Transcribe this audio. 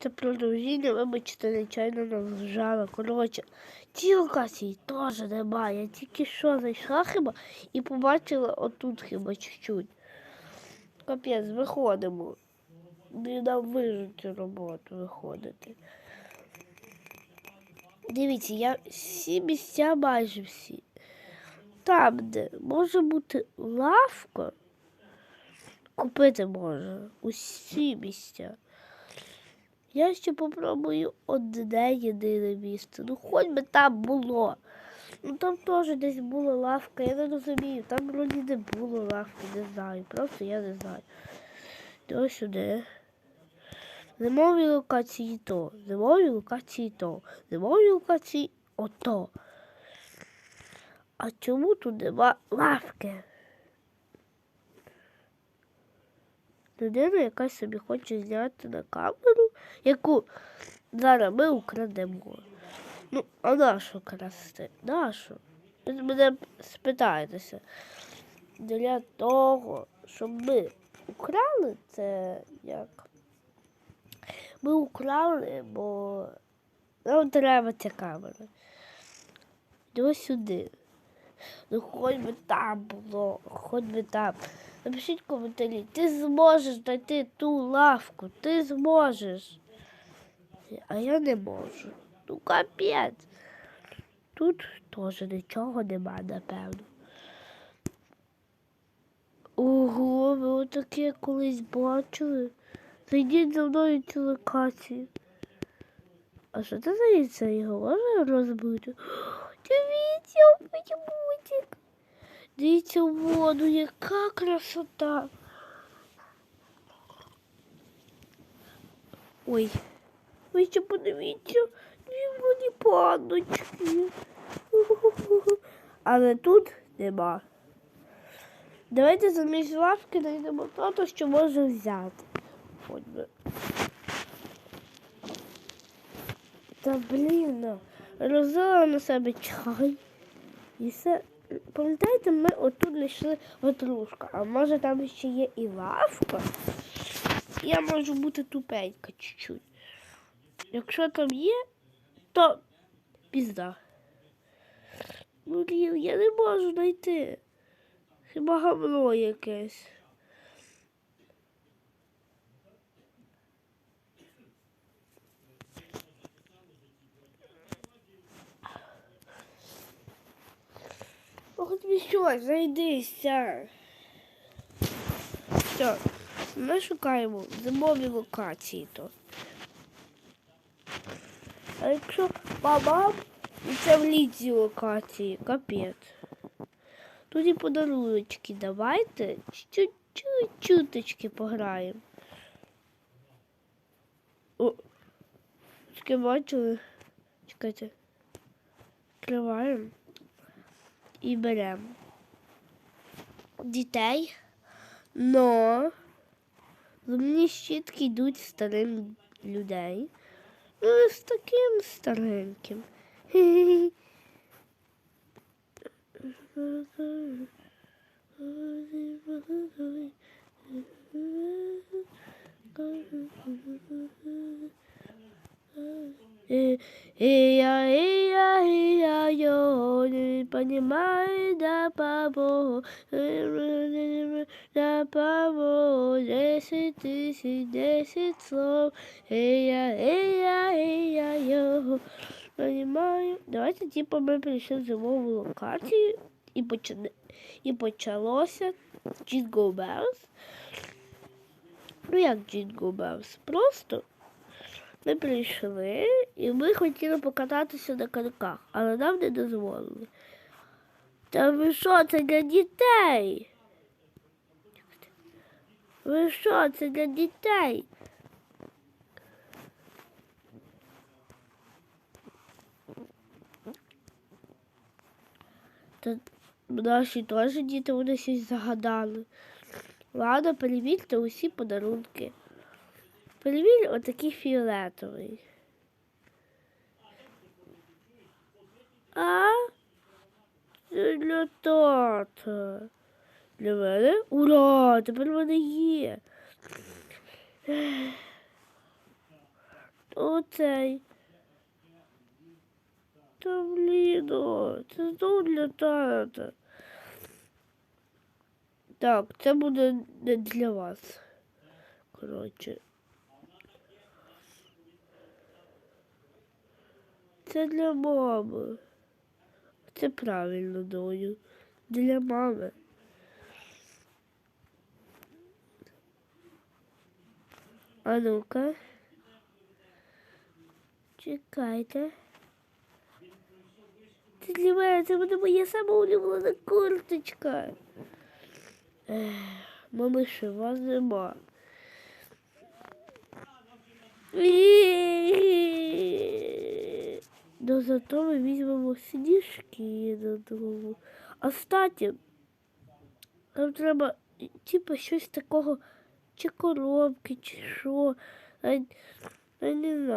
Це продовження, вибачте, нечайно нажала. Коротше, ці локації теж немає. Я тільки що зайшла хіба і побачила отут хіба чуть-чуть. Капець, виходимо. Не нам вижити роботу виходити. Дивіться, я всі місця майже всі. Там, де може бути лавка, купити можна усі місця. Я ще попробую одне єдине місце. Ну, хоч би там було. Ну там теж десь була лавка, я не розумію. Там вроді не було лавки, не знаю. Просто я не знаю. То сюди. Зимові локації то, зимові локації то, зимові локації ото. А чому тут нема лавки? Людина якась собі хоче зняти на камеру, яку зараз ми украдемо. Ну, а нащо красти? Нащо? Ви мене спитаєтеся. Для того, щоб ми украли це як? Ми украли, бо нам треба ця камера. Йдемо сюди. Ну хоч би там було, хоч би там. Напишіть коментарі, ти зможеш знайти ту лавку, ти зможеш. А я не можу. Ну капець. Тут теж нічого нема, напевно. Ого, ви отаке колись бачили. Зайдіть за мною цю локацію. А що це за яйце? Його можна розбити? Дивіться, мультик. Дивіться в воду, яка красота. Ой, ви ще подивіться, дві воді паночки. Але тут нема. Давайте замість лавки знайдемо то, що може взяти. Хоч би. Та блін, ну, розлила на себе чай. І все. Пам'ятаєте, ми отут знайшли ватрушку, а може там ще є і лавка? Я можу бути тупенька чуть-чуть. Якщо там є, то пізда. Ну, я не можу знайти. Хіба гавно якесь. Тобі що, зайдися. Все, ми шукаємо зимові локації то. А якщо бабам, і це в ліці локації, капець. Тут і подаруночки давайте чуть-чуть чуточки пограємо. О, таке бачили? Чекайте. Відкриваємо і беремо дітей, но зубні щітки йдуть старим людей. Ну, з таким стареньким. Ия, йо, не понимай, да папо, да папо, десять тысяч, десять слов, ия, ия, ия, йо, понимаю. Давайте, типа, ми прийшли в зимову локацію і, почали, і почалося Jingle Bells. Ну, як Jingle Bells? Просто ми прийшли і ми хотіли покататися на коньках, але нам не дозволили. Та ви що, це для дітей? Ви що, це для дітей? Та наші теж діти вони щось загадали. Ладно, перевірте усі подарунки. Перевір отакий фіолетовий. А? Це для тата. Для мене? Ура! Тепер в мене є. оцей. Та блін, це знову для тата. Так, це буде не для вас. Коротше. Це для мами. Це правильно, доню. Для мами. А ну-ка. Чекайте. Це для мене, це буде моя сама улюблена курточка. Ех, Мамиші, вас нема. Ну зато ми візьмемо сніжки додому. А статі, нам треба типу щось такого, чи коробки, чи що. Я, я не знаю.